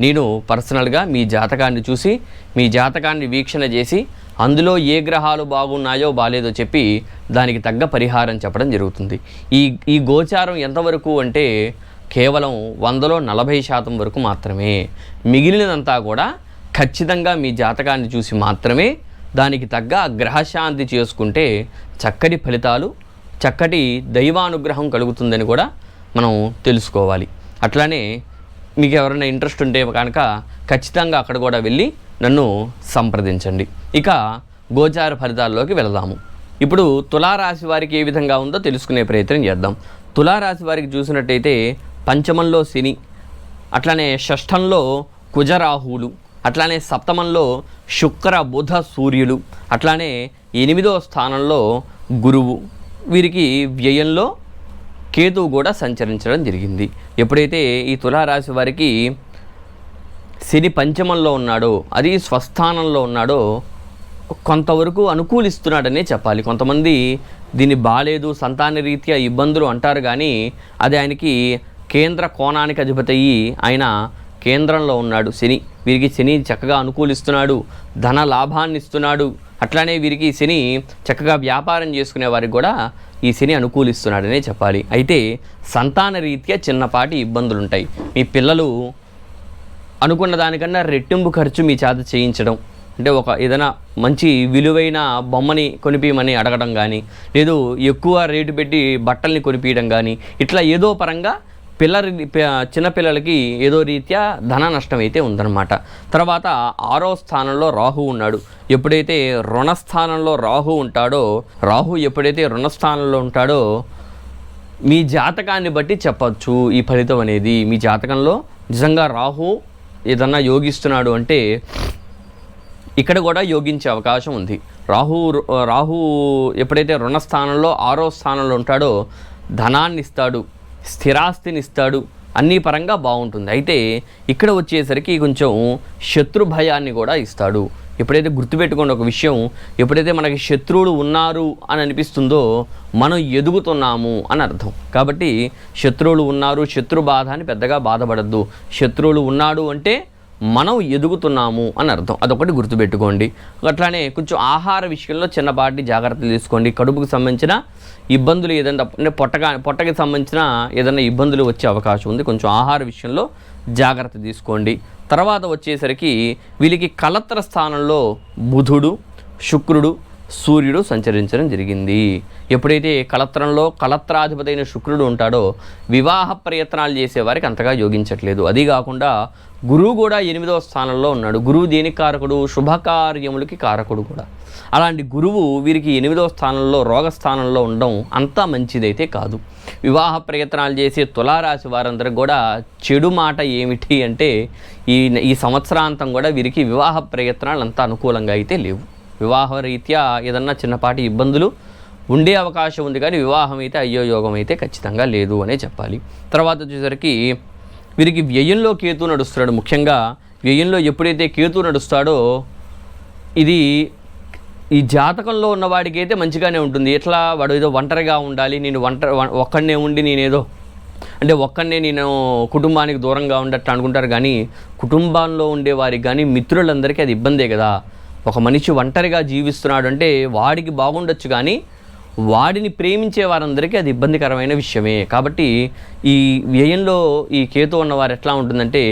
నేను పర్సనల్గా మీ జాతకాన్ని చూసి మీ జాతకాన్ని వీక్షణ చేసి అందులో ఏ గ్రహాలు బాగున్నాయో బాలేదో చెప్పి దానికి తగ్గ పరిహారం చెప్పడం జరుగుతుంది. ఈ ఈ గోచారం ఎంతవరకు అంటే కేవలం వందలో నలభై శాతం వరకు మాత్రమే. మిగిలినంతా కూడా ఖచ్చితంగా మీ జాతకాన్ని చూసి మాత్రమే దానికి తగ్గ గ్రహశాంతి చేసుకుంటే చక్కటి ఫలితాలు చక్కటి దైవానుగ్రహం కలుగుతుందని కూడా మనం తెలుసుకోవాలి. అట్లానే మీకు ఎవరైనా ఇంట్రెస్ట్ ఉంటే కనుక ఖచ్చితంగా అక్కడ కూడా వెళ్ళి నన్ను సంప్రదించండి. ఇక గోచార ఫలితాల్లోకి వెళదాము. ఇప్పుడు తులారాశి వారికి ఏ విధంగా ఉందో తెలుసుకునే ప్రయత్నం చేద్దాం. తులారాశి వారికి చూసినట్టయితే పంచమంలో శని అట్లానే షష్ఠంలో కుజరాహువులు అట్లానే సప్తమంలో శుక్ర బుధ సూర్యులు అట్లానే ఎనిమిదో స్థానంలో గురువు. వీరికి వ్యయంలో కేతువు కూడా సంచరించడం జరిగింది. ఎప్పుడైతే ఈ తులారాశి వారికి శని పంచమంలో ఉన్నాడో అది స్వస్థానంలో ఉన్నాడో కొంతవరకు అనుకూలిస్తున్నాడనే చెప్పాలి. కొంతమంది దీన్ని బాగాలేదు సంతాన రీత్యా ఇబ్బందులు అంటారు కానీ అది ఆయనకి కేంద్ర కోణానికి అధిపతయ్యి ఆయన కేంద్రంలో ఉన్నాడు. శని వీరికి శని చక్కగా అనుకూలిస్తున్నాడు ధన లాభాన్ని ఇస్తున్నాడు. అట్లానే వీరికి శని చక్కగా వ్యాపారం చేసుకునే వారికి కూడా ఈ శని అనుకూలిస్తున్నాడనే చెప్పాలి. అయితే సంతాన రీత్యా చిన్నపాటి ఇబ్బందులు ఉంటాయి మీ పిల్లలు అనుకున్న దానికన్నా రెట్టింపు ఖర్చు మీ చేత చేయించడం. అంటే ఒక ఏదైనా మంచి విలువైన బొమ్మని కొనిపించమని అడగడం కానీ లేదు ఎక్కువ రేటు పెట్టి బట్టల్ని కొనిపించడం కానీ ఇట్లా ఏదో పరంగా పిల్లల చిన్నపిల్లలకి ఏదో రీత్యా ధన నష్టం అయితే ఉందన్నమాట. తర్వాత ఆరో స్థానంలో రాహు ఉన్నాడు. ఎప్పుడైతే రుణస్థానంలో రాహు ఉంటాడో రాహు ఎప్పుడైతే రుణస్థానంలో ఉంటాడో మీ జాతకాన్ని బట్టి చెప్పచ్చు ఈ ఫలితం అనేది. మీ జాతకంలో నిజంగా రాహు ఏదన్నా యోగిస్తున్నాడు అంటే ఇక్కడ కూడా యోగించే అవకాశం ఉంది. రాహు రాహు ఎప్పుడైతే రుణస్థానంలో ఆరో స్థానంలో ఉంటాడో ధనాన్ని ఇస్తాడు స్థిరాస్తిని ఇస్తాడు అన్ని పరంగా బాగుంటుంది. అయితే ఇక్కడ వచ్చేసరికి కొంచెం శత్రు భయాన్ని కూడా ఇస్తాడు. ఎప్పుడైతే గుర్తుపెట్టుకోండి ఒక విషయం ఎప్పుడైతే మనకి శత్రువులు ఉన్నారు అని అనిపిస్తుందో మనం ఎదుగుతున్నాము అని అర్థం. కాబట్టి శత్రువులు ఉన్నారు శత్రు బాధ అని పెద్దగా బాధపడద్దు. శత్రువులు ఉన్నాడు అంటే మనం ఎదుగుతున్నాము అని అర్థం. అదొకటి గుర్తుపెట్టుకోండి. అట్లానే కొంచెం ఆహార విషయంలో చిన్నపాటి జాగ్రత్తలు తీసుకోండి. కడుపుకు సంబంధించిన ఇబ్బందులు ఏదైనా అంటే పొట్టగా పొట్టకి సంబంధించిన ఏదైనా ఇబ్బందులు వచ్చే అవకాశం ఉంది. కొంచెం ఆహార విషయంలో జాగ్రత్త తీసుకోండి. తర్వాత వచ్చేసరికి వీళ్ళకి కలత్ర స్థానంలో బుధుడు శుక్రుడు సూర్యుడు సంచరించడం జరిగింది. ఎప్పుడైతే కళత్రంలో కలత్రాధిపతి అయిన శుక్రుడు ఉంటాడో వివాహ ప్రయత్నాలు చేసేవారికి అంతగా యోగించట్లేదు. అది కాకుండా గురువు కూడా ఎనిమిదవ స్థానంలో ఉన్నాడు. గురువు దేనికి కారకుడు? శుభకార్యములకి కారకుడు కూడా. అలాంటి గురువు వీరికి ఎనిమిదవ స్థానంలో రోగ స్థానంలో ఉండడం అంత మంచిదైతే కాదు. వివాహ ప్రయత్నాలు చేసే తులారాశి వారందరికి కూడా చెడు మాట ఏమిటి అంటే ఈ ఈ సంవత్సరాంతం కూడా వీరికి వివాహ ప్రయత్నాలు అంత అనుకూలంగా అయితే లేవు. వివాహ రీత్యా ఏదన్నా చిన్నపాటి ఇబ్బందులు ఉండే అవకాశం ఉంది కానీ వివాహం అయితే అయ్యో యోగం అయితే ఖచ్చితంగా లేదు అనే చెప్పాలి. తర్వాత వచ్చేసరికి వీరికి వ్యయంలో కేతు నడుస్తున్నాడు. ముఖ్యంగా వ్యయంలో ఎప్పుడైతే కేతు నడుస్తాడో ఇది ఈ జాతకంలో ఉన్నవాడికి అయితే మంచిగానే ఉంటుంది. ఎట్లా? వాడు ఏదో ఒంటరిగా ఉండాలి. నేను ఒంటరి ఒక్కడనే ఉండి నేనేదో అంటే ఒక్కడనే నేను కుటుంబానికి దూరంగా ఉండట్టు అనుకుంటారు కానీ కుటుంబంలో ఉండేవారికి కానీ మిత్రులందరికీ అది ఇబ్బందే కదా. ఒక మనిషి ఒంటరిగా జీవిస్తున్నాడు అంటే వాడికి బాగుండొచ్చు కానీ వాడిని ప్రేమించే వారందరికీ అది ఇబ్బందికరమైన విషయమే. కాబట్టి ఈ వ్యయంలో ఈ కేతు ఉన్నవారు ఎట్లా ఉంటుందంటే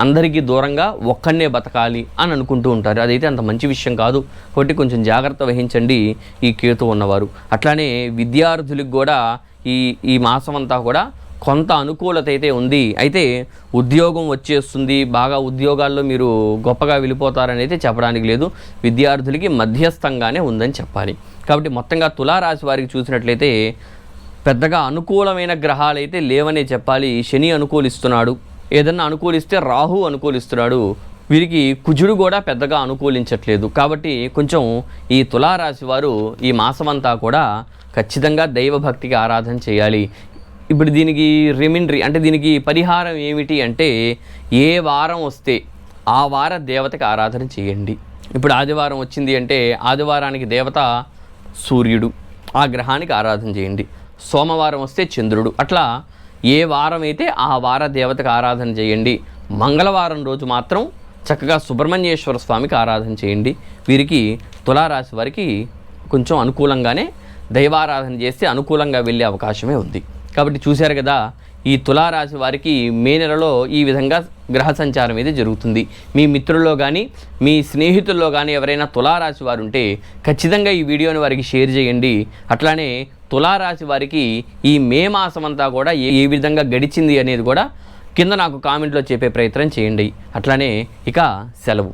అందరికీ దూరంగా ఒక్కనే బతకాలి అని అనుకుంటూ ఉంటారు. అదైతే అంత మంచి విషయం కాదు. కాబట్టి కొంచెం జాగ్రత్త వహించండి ఈ కేతు ఉన్నవారు. అట్లానే విద్యార్థులకు కూడా ఈ ఈ మాసం అంతా కూడా కొంత అనుకూలత అయితే ఉంది. అయితే ఉద్యోగం వచ్చేస్తుంది. బాగా ఉద్యోగాల్లో మీరు గొప్పగా వెళ్ళిపోతారని అయితే చెప్పడానికి లేదు. విద్యార్థులకి మధ్యస్థంగానే ఉందని చెప్పాలి. కాబట్టి మొత్తంగా తులారాశి వారికి చూసినట్లయితే పెద్దగా అనుకూలమైన గ్రహాలు అయితే లేవనే చెప్పాలి. శని అనుకూలిస్తున్నాడు. ఏదన్నా అనుకూలిస్తే రాహు అనుకూలిస్తున్నాడు. వీరికి కుజుడు కూడా పెద్దగా అనుకూలించట్లేదు. కాబట్టి కొంచెం ఈ తులారాశి వారు ఈ మాసమంతా కూడా ఖచ్చితంగా దైవభక్తికి ఆరాధన చేయాలి. ఇప్పుడు దీనికి రెమిండ్రీ అంటే దీనికి పరిహారం ఏమిటి అంటే ఏ వారం వస్తే ఆ వార దేవతకి ఆరాధన చేయండి. ఇప్పుడు ఆదివారం వచ్చింది అంటే ఆదివారానికి దేవత సూర్యుడు ఆ గ్రహానికి ఆరాధన చేయండి. సోమవారం వస్తే చంద్రుడు అట్లా ఏ వారం అయితే ఆ వార దేవతకు ఆరాధన చేయండి మంగళవారం రోజు మాత్రం చక్కగా సుబ్రహ్మణ్యేశ్వర స్వామికి ఆరాధన చేయండి. వీరికి తులారాశి వారికి కొంచెం అనుకూలంగానే దైవారాధన చేస్తే అనుకూలంగా వెళ్ళే అవకాశమే ఉంది. కాబట్టి చూశారు కదా ఈ తులారాశి వారికి మే నెలలో ఈ విధంగా గ్రహ సంచారం అయితే జరుగుతుంది. మీ మిత్రుల్లో కానీ మీ స్నేహితుల్లో కానీ ఎవరైనా తులారాశి వారు ఉంటే ఖచ్చితంగా ఈ వీడియోని వారికి షేర్ చేయండి. అట్లానే తులారాశి వారికి ఈ మే మాసం అంతా కూడా ఏ ఏ విధంగా గడిచింది అనేది కూడా కింద నాకు కామెంట్లో చెప్పే ప్రయత్నం చేయండి. అట్లానే ఇక సెలవు.